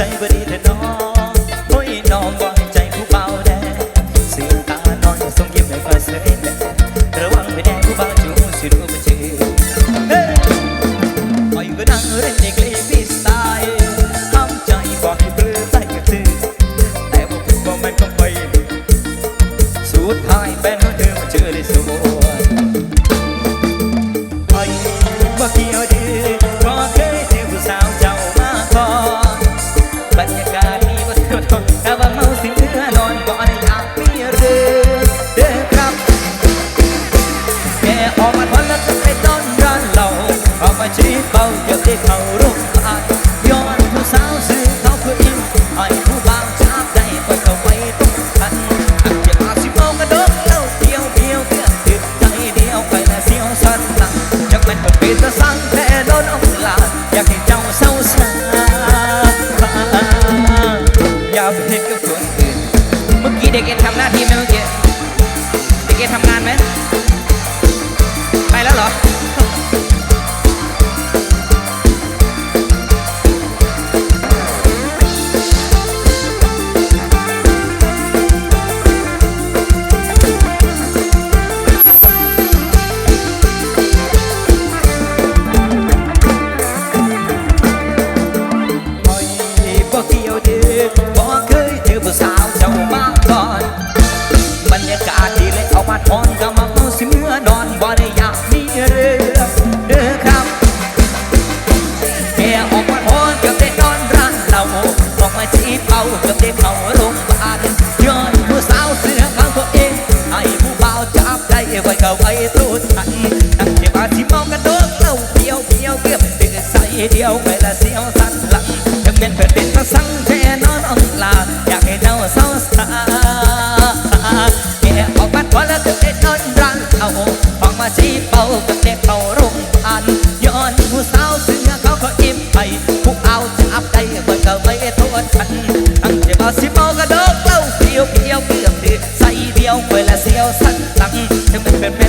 สายใสบดีเถอะน้องโอ้ยน้องวางใจผู้เบาแดงเสียงตาน้อยส่งยิ้มให้ฟ้าเสยแน่ระวังไม่แดงผู้เบาจูสิรู้บ่ชื่อเฮ้ยคอยก็นั่งเล่นในกลีพี่สายทำใจบอกให้เปลือยใส่กระตือแต่ว่าผมบอกมันก็ไปสุดท้ายแฟนของเธอ mình biết ta sáng thế đón ông là Và khi trong sâu xa. Và mình cái phương tiện Mức gì để em thăm nát đi mấy ông chị Để em thăm nát mấy Bay lá lọ. บ่เกี่ยวดื้อบ่เคยเจอผู้สาวเจ้ามาก่อนบรรยากาศดีเลยเอามาทอนก็มาเมาสิเมื่อนอนบ่ได้อยากมีเรื่องเด้อครับแค่ออกมาทอนกือบได้นอนร้านเราออกมาจีบเอากือบได้เข้าโรงพยาบาลย้อนผู้สาวเสื้อขาวตัวเองไอ้ผู้บ่าวจับได้ไว้เขาไว้ตู้ทันตั้งเจ็บอาสิเมากระโดดเล่าเดียวเดียวเกือบตื่นใส่เดียวไปละ เป็นเพื่อนเป็นตาสั่งแค่นอนอ่อนลาอยากให้เจ้าเศร้าสา แกออกบัดวันละถึงได้นอนรังเอาออกมาชี้เป่ากับเด็กเข้าโรงพยาบาลย้อนผู้สาวเสือเขาก็อิ่มไปผู้เอาจับได้เปิดก็ไม่โทษฉันตั้งแต่มาสิเมากระโดดเล่าเดียวเดียวเกือบดื้อใส่เดียวไปละเสียวสันหลังถึงเป็นเป็น